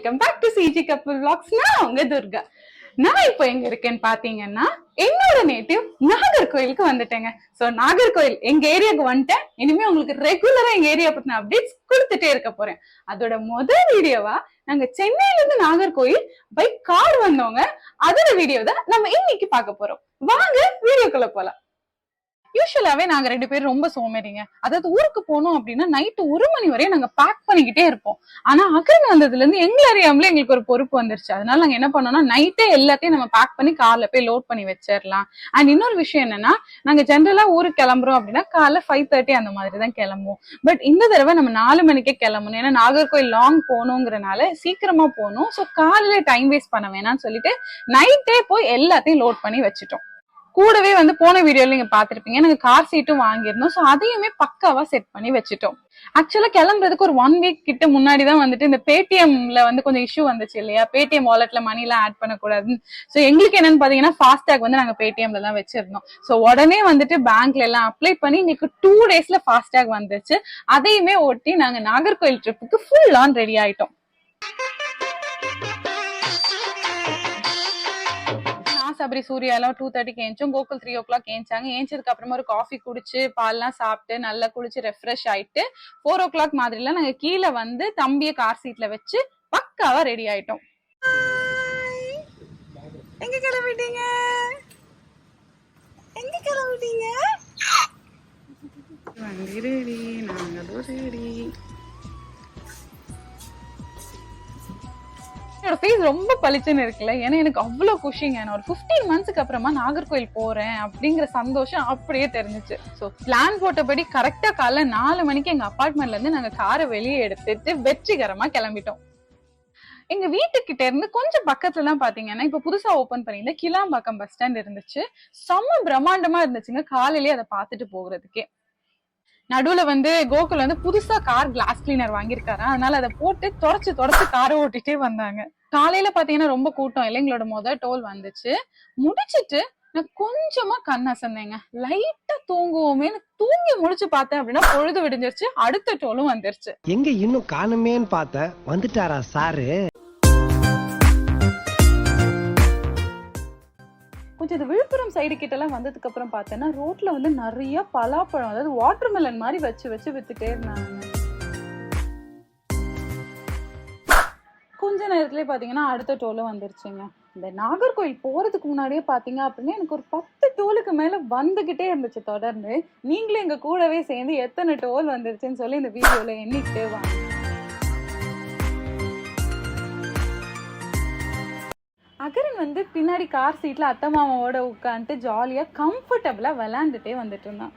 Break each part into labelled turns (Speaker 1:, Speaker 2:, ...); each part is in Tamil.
Speaker 1: Welcome back to CG Kappal vlogs. நான் உங்க துர்கா. நான் இப்போ எங்க இருக்கேன்னு பாத்தீங்கன்னா என்னோட நேட்டிவ் நாகர்கோயிலுக்கு வந்துட்டேங்க. சோ நாகர்கோயில் எங்க ஏரியாவுக்கு வந்துட்டேன். இனிமே உங்களுக்கு ரெகுலரா எங்க ஏரியா பத்தின அப்டேட்ஸ் கொடுத்துட்டே இருக்க போறேன். அதோட முதல் வீடியோவா நாங்க சென்னையில இருந்து நாகர்கோயில் பை கார் வந்தவங்க அதோட வீடியோ தான் நம்ம இன்னைக்கு பார்க்க போறோம். வாங்க வீடியோக்குள்ள போலாம். யூஸ்வலாவே நாங்க ரெண்டு பேரும் ரொம்ப சோமேறிங்க அதாவது ஊருக்கு போனோம் அப்படின்னா நைட்டு ஒரு மணி வரையும் நாங்க பேக் பண்ணிக்கிட்டே இருப்போம். ஆனா அகரன் வந்ததுல இருந்து எங்களை அறியாமலே எங்களுக்கு ஒரு பொறுப்பு வந்துருச்சு. அதனால நாங்க என்ன பண்ணோம்னா நைட்டே எல்லாத்தையும் நம்ம பேக் பண்ணி கார்ல போய் லோட் பண்ணி வச்சிடலாம் அண்ட் இன்னொரு விஷயம் என்னன்னா நாங்க ஜென்ரலா ஊருக்கு கிளம்புறோம் அப்படின்னா காலைல ஃபைவ் தேர்ட்டி அந்த மாதிரி தான் கிளம்புவோம். பட் இந்த தடவை நம்ம நாலு மணிக்கே கிளம்பணும். ஏன்னா நாகர்கோயில் லாங் போகணுங்கிறனால சீக்கிரமா போகணும். ஸோ காலையில டைம் வேஸ்ட் பண்ண வேணாம்னு சொல்லிட்டு நைட்டே போய் எல்லாத்தையும் லோட் பண்ணி வச்சுட்டோம். கூடவே வந்து போன வீடியோல நீங்க பாத்திருப்பீங்க நாங்க கார் சீட்டும் வாங்கியிருந்தோம். ஸோ அதையுமே பக்காவா செட் பண்ணி வச்சுட்டோம். ஆக்சுவலா கிளம்புறதுக்கு ஒரு ஒன் வீக் கிட்ட முன்னாடி தான் வந்துட்டு இந்த பேடிஎம்ல வந்து கொஞ்சம் இஷ்யூ வந்துச்சு இல்லையா? பேடிஎம் வாலெட்ல மணி எல்லாம் ஆட் பண்ணக்கூடாதுன்னு. ஸோ எங்களுக்கு என்னன்னு பாத்தீங்கன்னா ஃபாஸ்டாக் வந்து நாங்க பேடிஎம்ல தான் வச்சிருந்தோம். ஸோ உடனே வந்துட்டு பேங்க்ல எல்லாம் அப்ளை பண்ணி இன்னைக்கு டூ டேஸ்ல ஃபாஸ்டாக் வந்துச்சு அதையுமே ஒட்டி நாங்க நாகர்கோயில் ட்ரிப்புக்கு ஃபுல் ஆன் ரெடி ஆயிட்டோம். சபரி சூர்யா எல்லாம் டூ தேர்ட்டிக்கு ஏஞ்சோம் கோகுல் த்ரீ ஓ கிளாக் ஏஞ்சாங்க. ஏஞ்சதுக்கு அப்புறமா ஒரு காஃபி குடிச்சு பால்லாம் சாப்பிட்டு நல்லா குளிச்சு ரெஃப்ரெஷ் ஆயிட்டு ஃபோர் ஓ கிளாக் மாதிரிலாம் நாங்க கீழே வந்து தம்பிய கார் சீட்ல வச்சு பக்காவா ரெடி ஆயிட்டோம். எங்க கிளம்பிட்டீங்க? எங்க கிளம்பிட்டீங்க? வண்டி ரெடி என்னோட ஃபேஸ் ரொம்ப பளிச்சுன்னு இருக்குல்ல. ஏன்னா எனக்கு அவ்வளோ குஷிங்க. நான் ஒரு ஃபிஃப்டீன் மந்த்ஸ்க்கு அப்புறமா நாகர்கோயில் போறேன் அப்படிங்கிற சந்தோஷம் அப்படியே தெரிஞ்சுச்சு. ஸோ பிளான் போட்டபடி கரெக்டாக காலைல நாலு மணிக்கு எங்க அப்பார்ட்மெண்ட்லேருந்து இருந்து காரை வெளியே எடுத்துட்டு வெற்றிகரமா கிளம்பிட்டோம். எங்க வீட்டுக்கிட்ட இருந்து கொஞ்சம் பக்கத்துல தான் பாத்தீங்கன்னா இப்ப புதுசா ஓபன் பண்ணியிருந்த கிளாம்பாக்கம் பஸ் ஸ்டாண்ட் இருந்துச்சு. செம்ம பிரம்மாண்டமா இருந்துச்சுங்க. காலையிலேயே அதை பார்த்துட்டு போகிறதுக்கே. நடுவுல வந்து கோகுல் வந்து புதுசா கார் கிளாஸ் கிளீனர் வாங்கியிருக்காரு? அதனால அதை போட்டு தொடச்சு தொடச்சு காரை ஓட்டிட்டே வந்தாங்க. காலையில பாத்தீங்கன்னா ரொம்ப கூட்டம். இல்லை எங்களோட முத டோல் வந்துச்சு. முடிச்சிட்டு நான் கொஞ்சமா கண் அசந்தேங்க. லைட்டா தூங்குவோமேன்னு தூங்கி முடிச்சு பார்த்தேன் அப்படின்னா பொழுது விடிஞ்சிருச்சு. அடுத்த டோலும் வந்துருச்சு.
Speaker 2: எங்க இன்னும் காணுமேன்னு பார்த்தேன் வந்துட்டாரா சாரு?
Speaker 1: கொஞ்சம் இது விழுப்புரம் சைடு கிட்ட எல்லாம் வந்ததுக்கு அப்புறம் பார்த்தேன்னா ரோட்ல வந்து நிறைய பலாப்பழம் அதாவது வாட்டர்மெலன் மாதிரி வச்சு வச்சு வித்துட்டே இருந்தாங்க. நேரத்துலேயே பார்த்தீங்கன்னா அடுத்த டோலும் வந்துருச்சுங்க. இந்த நாகர்கோயில் போகிறதுக்கு முன்னாடியே பார்த்தீங்க அப்படின்னா எனக்கு ஒரு பத்து டோலுக்கு மேலே வந்துக்கிட்டே இருந்துச்சு தொடர்ந்து. நீங்களும் எங்கள் கூடவே சேர்ந்து எத்தனை டோல் வந்துருச்சுன்னு சொல்லி இந்த வீடியோவில் எண்ணிக்கிட்டே வாங்க. அகரன் வந்து பின்னாடி கார் சீட்டில் அத்தை மாமாவோட உட்காந்துட்டு ஜாலியாக கம்ஃபர்டபுளாக விளாண்டுட்டே வந்துட்டு இருந்தான்.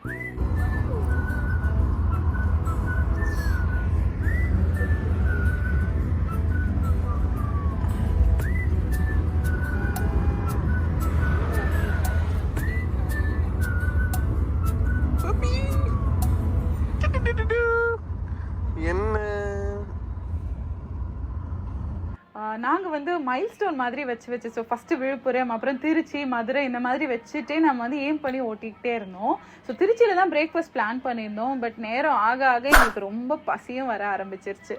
Speaker 1: வந்து மைல் ஸ்டோன் மாதிரி வச்சு வச்சு ஸோ ஃபஸ்ட்டு விழுப்புரம் அப்புறம் திருச்சி மதுரை இந்த மாதிரி வச்சுட்டே நம்ம வந்து ஏம் பண்ணி ஓட்டிக்கிட்டே இருந்தோம். ஸோ திருச்சியில தான் பிரேக்ஃபாஸ்ட் பிளான் பண்ணியிருந்தோம் பட் நேரம் ஆக ஆக எங்களுக்கு ரொம்ப பசியும் வர ஆரம்பிச்சிருச்சு.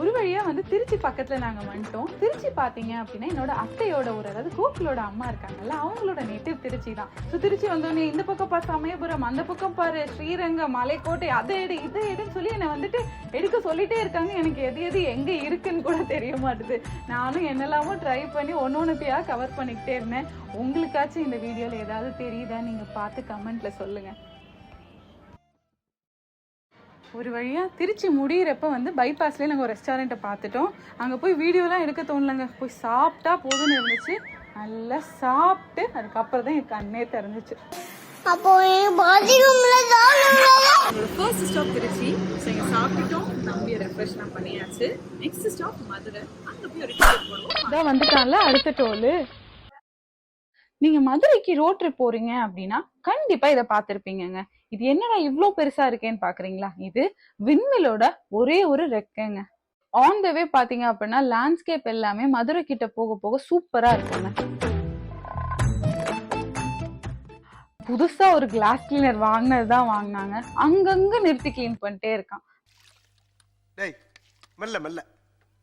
Speaker 1: ஒரு வழியா வந்து திருச்சி பக்கத்துல நாங்க வந்துட்டோம். திருச்சி பாத்தீங்க அப்படின்னா என்னோட அத்தையோட ஊர் அதாவது கோக்கிலோட அம்மா இருக்காங்கல்ல அவங்களோட நேட்டிவ் திருச்சி தான். ஸோ திருச்சி வந்தோடனே இந்த பக்கம் பார் சமயபுரம் அந்த பக்கம் பாரு ஸ்ரீரங்கம் மலைக்கோட்டை அதை எடு இதை எடுன்னு சொல்லி என்னை வந்துட்டு எடுக்க சொல்லிட்டே இருக்காங்க. எனக்கு எது எது எங்க இருக்குன்னு கூட தெரிய மாட்டுது. நானும் என்னெல்லாமோ ட்ரை பண்ணி ஒன்று கவர் பண்ணிக்கிட்டே இருந்தேன். உங்களுக்காச்சும் இந்த வீடியோல ஏதாவது தெரியுதா? நீங்க பார்த்து கமெண்ட்ல சொல்லுங்க. ஒரு வழியா திருச்சி முடியிறப்ப வந்து பைபாஸ்லேயே நாங்கள் ஒரு ரெஸ்டாரண்ட்டை பார்த்துட்டோம் அங்கே போய் வீடியோலாம் எடுக்க தோணலங்க. போய் சாப்பிட்டா போதும்னு இருந்துச்சு. நல்லா சாப்பிட்டு அதுக்கப்புறம் தான் என் கண்ணே திறந்துச்சு.
Speaker 3: அப்போ பாத்ரூம்ல
Speaker 1: நம்மளோட ஃபர்ஸ்ட் ஸ்டாப் திருச்சி. ஸோ இங்கே சாப்பிட்டுட்டோம். தம்பியை ரெஃப்ரெஷ்லாம் பண்ணியாச்சு. Next stop Madurai. அங்கே போய் ஒரு டிக்கெட் போடுவோம். அதான் வந்துட்டான்ல அடுத்த டோலு நீங்க மதுரைக்கு ரோட் ட்ரிப் போறீங்க அப்படின்னா கண்டிப்பா இதை பார்த்திருப்பீங்கங்க. இது என்னடா இவ்ளோ பெருசா இருக்கேன்னு பாக்குறீங்களா? இது விண்மிலோட ஒரே ஒரு ரெக்கைங்க. ஆன் த வே பாத்தீங்க அப்படின்னா லேண்ட்ஸ்கேப் எல்லாமே மதுரை கிட்ட போக போக சூப்பரா இருக்குங்க. புதுசா ஒரு கிளாஸ் கிளீனர் வாங்கினது தான் வாங்கினாங்க. அங்கங்க நிறுத்தி க்ளீன் பண்ணிட்டே இருக்கான்.
Speaker 2: டேய் மெல்ல மெல்ல.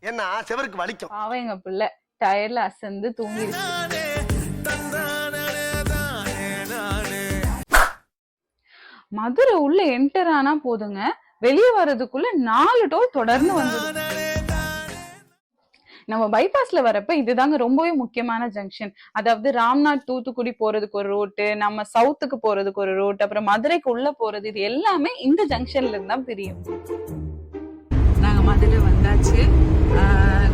Speaker 2: ஏன்னா செவருக்கு வலிக்கும்.
Speaker 1: பாவம் எங்க பிள்ளை. டயர்ல அசந்து தூங்கிடுச்சு மதுரை உள்ள என்டர் ஆனா போதுங்க. வெளியே வர்றதுக்குள்ள நாலு டோல் தொடர்ந்து வந்து நம்ம பைபாஸ்ல வரப்ப இதுதாங்க ரொம்பவே முக்கியமான ஜங்ஷன் அதாவது ராம்நாத் தூத்துக்குடி போறதுக்கு ஒரு ரூட்டு நம்ம சவுத்துக்கு போறதுக்கு ஒரு ரூட் அப்புறம் மதுரைக்கு உள்ள போறது இது எல்லாமே இந்த ஜங்ஷன்ல இருந்தா தான் பிரியும். நாங்க மதுரை வந்தாச்சு.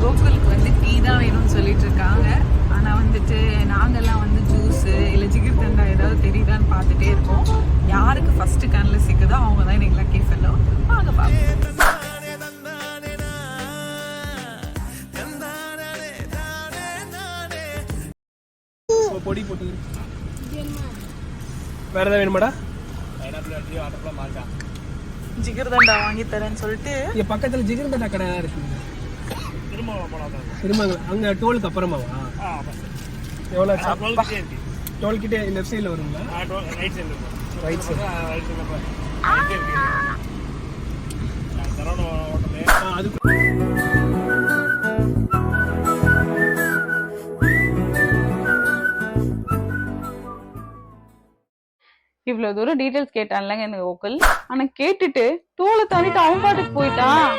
Speaker 1: கோகுலுக்கு வந்து டீ தான் வேணும்னு சொல்லிட்டு இருக்காங்க. ஆனா வந்துட்டு நாங்கெல்லாம் வந்து ஜூஸ் இல்ல ஜிகிர் தண்டா ஏதாவது தெரியுதான்னு பார்த்துட்டே இருக்கோம் யாருக்கு ஃபர்ஸ்ட் கண்ணில் சிக்குதோ அவங்க தான் எனக்கு லக்கி ஃபெல்லோ வாங்க பார்ப்போம்.
Speaker 4: பொடி போட்டு வேற ஏதாவது வேணுமாடா?
Speaker 1: ஜிகிர் தண்டா வாங்கி தரேன்னு சொல்லிட்டு
Speaker 4: இங்க பக்கத்துல ஜிகர்தண்டா கடை தான் இருக்கு. திருமங்கலம் அங்க டோலுக்கு அப்புறமாவா? எவ்வளோ டோல் கிட்டே லெஃப்ட் சைடில் வருங்களா? ரைட் சைடு அது
Speaker 1: இவ்வளவு தூரம் டீடைல்ஸ் கேட்டான்லங்க எனக்கு ஓக்கல் ஆனா கேட்டுட்டு டோலை தாண்டிட்டு அவன் பாட்டுக்கு போயிட்டான்.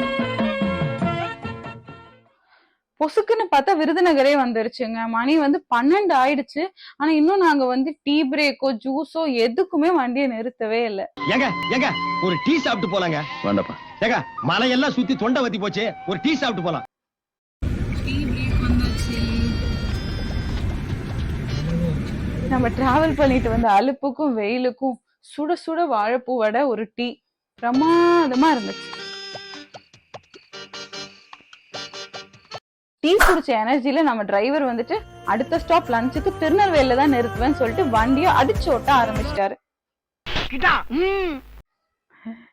Speaker 1: பொசுக்குன்னு பார்த்தா விருதுநகரே வந்துருச்சுங்க. மணி வந்து பன்னெண்டு ஆயிடுச்சு. ஆனா இன்னும் நாங்க வந்து டீ பிரேக்கோ ஜூஸோ எதுக்குமே வண்டியை நிறுத்தவே இல்லை.
Speaker 5: ஏங்க ஏங்க ஒரு டீ சாப்பிட்டு போலாங்க.
Speaker 6: வேண்டாப்பா.
Speaker 5: ஏங்க மலையெல்லாம் சுத்தி தொண்டை வத்தி போச்சு. ஒரு டீ சாப்பிட்டு போலாம்.
Speaker 1: டீ பிரேக் வந்தாச்சு. நம்ம டிராவல் பண்ணிட்டு வந்த அலுப்புக்கும் வெயிலுக்கும் சுட சுட வாழைப்பூ வடை ஒரு டீ. பிரமாதமா இருந்துச்சு. டீ குடிச்ச எனர்ஜில நம்ம டிரைவர் வந்துட்டு அடுத்த ஸ்டாப் லஞ்சுக்கு திருநெல்வேலியில தான் நிறுத்துவேன்னு சொல்லிட்டு வண்டியை அடிச்சு ஓட்ட ஆரம்பிச்சிட்டாரு.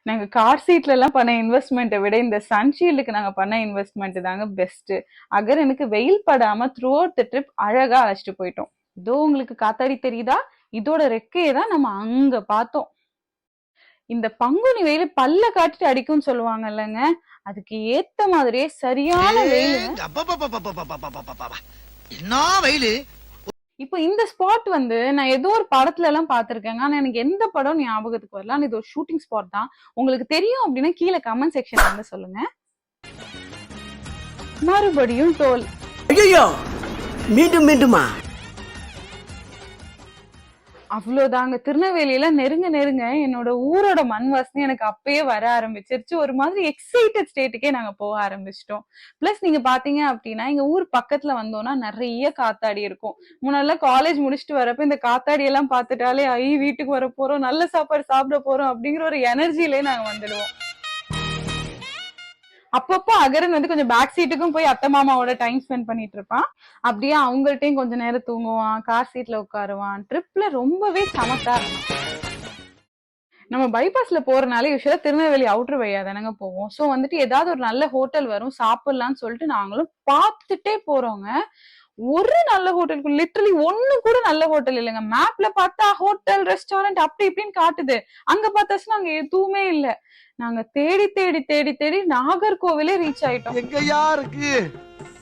Speaker 1: நாங்க கார் சீட்ல எல்லாம் பண்ண இன்வெஸ்ட்மெண்ட்டை விட இந்த சன்ஷீல்டுக்கு நாங்க பண்ண இன்வெஸ்ட்மெண்ட் தாங்க பெஸ்ட் அகர் எனக்கு வெயில் படாம த்ரூ அவுட் த ட்ரிப் அழகா அழைச்சிட்டு போயிட்டோம். இதோ உங்களுக்கு காத்தாடி தெரியுதா? இதோட ரெக்கையை தான் நம்ம அங்க பார்த்தோம். இந்த பங்குனி வெயில் பல்ல காட்டிட்டு அடிக்கும்னு சொல்லுவாங்க இல்லைங்க? அதுக்கு ஏத்த மாதிரியே சரியான வெயில்
Speaker 7: என்ன வெயிலு?
Speaker 1: இப்போ இந்த ஸ்பாட் வந்து நான் ஏதோ ஒரு படத்துல எல்லாம் பார்த்திருக்கேங்க. ஆனா எனக்கு எந்த படம் ஞாபகத்துக்கு வரல. ஆனா இது ஒரு ஷூட்டிங் ஸ்பாட் தான். உங்களுக்கு தெரியும் அப்படின்னா கீழே கமெண்ட் செக்ஷன் வந்து சொல்லுங்க. மறுபடியும் டோல்
Speaker 7: ஐயோ மீண்டும் மீண்டுமா?
Speaker 1: அவ்வளவுதாங்க. திருநெல்வேலியில நெருங்க நெருங்க என்னோட ஊரோட மண் வாசனை எனக்கு அப்பயே வர ஆரம்பிச்சிருச்சு. ஒரு மாதிரி எக்ஸைட்டட் ஸ்டேட்டுக்கே நாங்க போக ஆரம்பிச்சிட்டோம். பிளஸ் நீங்க பாத்தீங்க அப்படின்னா எங்க ஊர் பக்கத்துல வந்தோம்னா நிறைய காத்தாடி இருக்கும். முன்னாடிலாம் காலேஜ் முடிச்சுட்டு வரப்ப இந்த காத்தாடி எல்லாம் பார்த்துட்டாலே ஐ வீட்டுக்கு வர போறோம் நல்ல சாப்பாடு சாப்பிட போறோம் அப்படிங்கிற ஒரு எனர்ஜிலே நாங்க வந்துடுவோம். அப்பப்போ அகரன் வந்து கொஞ்சம் பேக் சீட்டுக்கும் போய் அத்தை மாமாவோட டைம் ஸ்பெண்ட் பண்ணிட்டு இருப்பான். அப்படியே அவங்கள்ட்டையும் கொஞ்ச நேரம் தூங்குவான் கார் சீட்ல உட்காருவான். ட்ரிப்ல ரொம்பவே சமத்தா இருக்கும். நம்ம பைபாஸ்ல போறனால யூஸ்வலா திருநெல்வேலி அவுட்ரு வழியா தானங்க போவோம். சோ வந்துட்டு ஏதாவது ஒரு நல்ல ஹோட்டல் வரும் சாப்பிடலாம்னு சொல்லிட்டு நாங்களும் பார்த்துட்டே போறோங்க. ஒரு நல்ல ஹோட்டலுக்கு லிட்டரலி ஒண்ணு கூட நல்ல ஹோட்டல் இல்லைங்க. மேப்ல பார்த்தா ஹோட்டல் ரெஸ்டாரண்ட் அப்படி இப்படின்னு காட்டுது. அங்க பார்த்தாச்சுன்னா அங்க எதுவுமே இல்ல. நாங்க தேடி தேடி தேடி தேடி நாகர்கோவிலே ரீச் ஆயிட்டோம்.
Speaker 2: எங்கயா இருக்கு?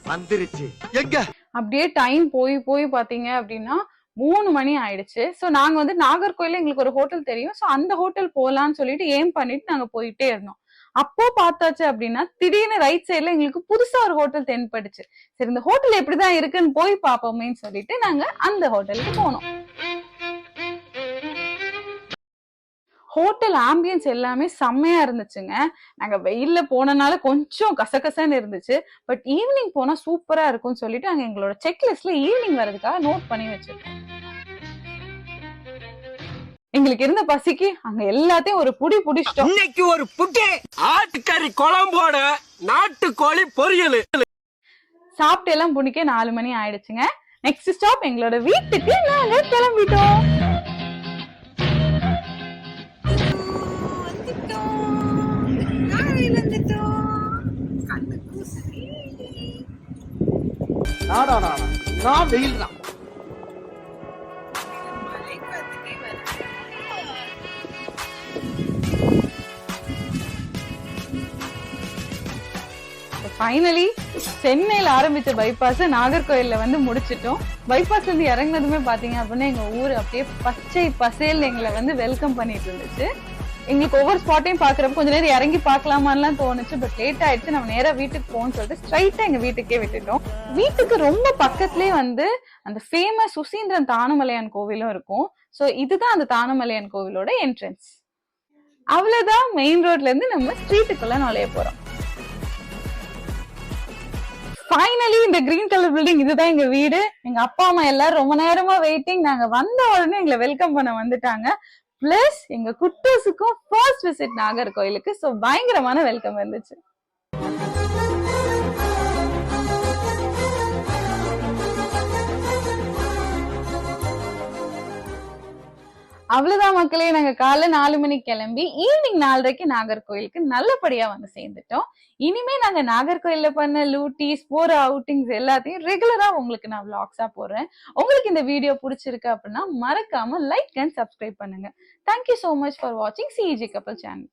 Speaker 2: வந்துருச்சு. எங்க?
Speaker 1: அப்படியே டைம் போய் போய் பாத்தீங்க அப்படின்னா மூணு மணி ஆயிடுச்சு. சோ நாங்க வந்து நாகர்கோயில்ல எங்களுக்கு ஒரு ஹோட்டல் தெரியும். சோ அந்த ஹோட்டல் போலாம்னு சொல்லிட்டு ஏம் பண்ணிட்டு நாங்க போயிட்டே இருந்தோம். அப்போ பார்த்தாச்சு அப்படின்னா திடீர்னு ரைட் சைட்ல எங்களுக்கு புதுசா ஒரு ஹோட்டல் தென்பட்டுச்சு. சரி இந்த ஹோட்டல் எப்படிதான் இருக்குன்னு போய் பார்ப்போமேன்னு சொல்லிட்டு நாங்க அந்த ஹோட்டலுக்கு போனோம். ஹோட்டல் ஆம்பியன்ஸ் எல்லாமே செம்மையா இருந்துச்சுங்க. நாங்க வெயில்ல போனனால கொஞ்சம் கசகசன்னு இருந்துச்சு. பட் ஈவினிங் போனா சூப்பரா இருக்கும்னு சொல்லிட்டு நாங்க எங்களோட செக்லிஸ்ட்ல ஈவினிங் வர்றதுக்காக நோட் பண்ணி வச்சிருக்கோம். எங்களுக்கு இருந்த பசிக்கு அங்க எல்லாத்தையும் ஒரு புடி புடிச்சிட்டோம்.
Speaker 4: இன்னைக்கு ஒரு புட்டு. ஆட்டுக்கறி குழம்போட நாட்டுக்கோழி பொரியல்.
Speaker 1: சாப்பிட்டு எல்லாம் புடிக்க நாலு மணி ஆயிடுச்சுங்க. நெக்ஸ்ட் ஸ்டாப் எங்களோட வீட்டுக்கு நாங்க கிளம்பிட்டோம்.
Speaker 7: நான் வெயில் தான்
Speaker 1: ஃபைனலி சென்னையில ஆரம்பிச்ச பைபாஸ் நாகர்கோயில்ல வந்து முடிச்சிட்டோம். பைபாஸ்ல இருந்து இறங்குனதுமே பாத்தீங்க அப்படின்னா எங்க ஊர் அப்படியே பச்சை பசேல் எங்களை வந்து வெல்கம் பண்ணிட்டு இருந்துச்சு. எங்களுக்கு ஒவ்வொரு ஸ்பாட்டையும் பாக்குறப்ப கொஞ்ச நேரம் இறங்கி பாக்கலாமான்லாம் தோணுச்சு. பட் லேட் ஆயிடுச்சு. நம்ம நேரா வீட்டுக்கு போகணும்னு சொல்லிட்டு ஸ்ட்ரைட்டா எங்க வீட்டுக்கே விட்டுட்டோம். வீட்டுக்கு ரொம்ப பக்கத்துலயே வந்து அந்த ஃபேமஸ் சுசீந்திரன் தானுமலையான் கோவிலும் இருக்கும். சோ இதுதான் அந்த தானுமலையான் கோவிலோட என்ட்ரன்ஸ் அவ்வளவுதான் மெயின் ரோட்ல இருந்து நம்ம ஸ்ட்ரீட்டுக்குள்ள நுழைய போறோம். ஃபைனலி இந்த கிரீன் கலர் பில்டிங் இதுதான் எங்க வீடு. எங்க அப்பா அம்மா எல்லாரும் ரொம்ப நேரமா வெயிட்டிங் நாங்க வந்த உடனே எங்களை வெல்கம் பண்ண வந்துட்டாங்க. பிளஸ் எங்க குட்டூஸுக்கும் ஃபர்ஸ்ட் விசிட் நாகர்கோயிலுக்கு சோ பயங்கரமான வெல்கம் இருந்துச்சு அவ்வளவுதான் மக்களே நாங்க காலைல நாலு மணிக்கு கிளம்பி ஈவினிங் நாலரைக்கு நாகர்கோயிலுக்கு நல்லபடியா வந்து சேர்ந்துட்டோம். இனிமே நாங்க நாகர்கோயில்ல பண்ண லூட்டிஸ் போற அவுட்டிங்ஸ் எல்லாத்தையும் ரெகுலரா உங்களுக்கு நான் விளாக்ஸா போடுறேன். உங்களுக்கு இந்த வீடியோ பிடிச்சிருக்கு அப்படின்னா மறக்காம லைக் அண்ட் சப்ஸ்கிரைப் பண்ணுங்க. Thank you so much for வாட்சிங் சிஇஜி கப்பல் சேனல்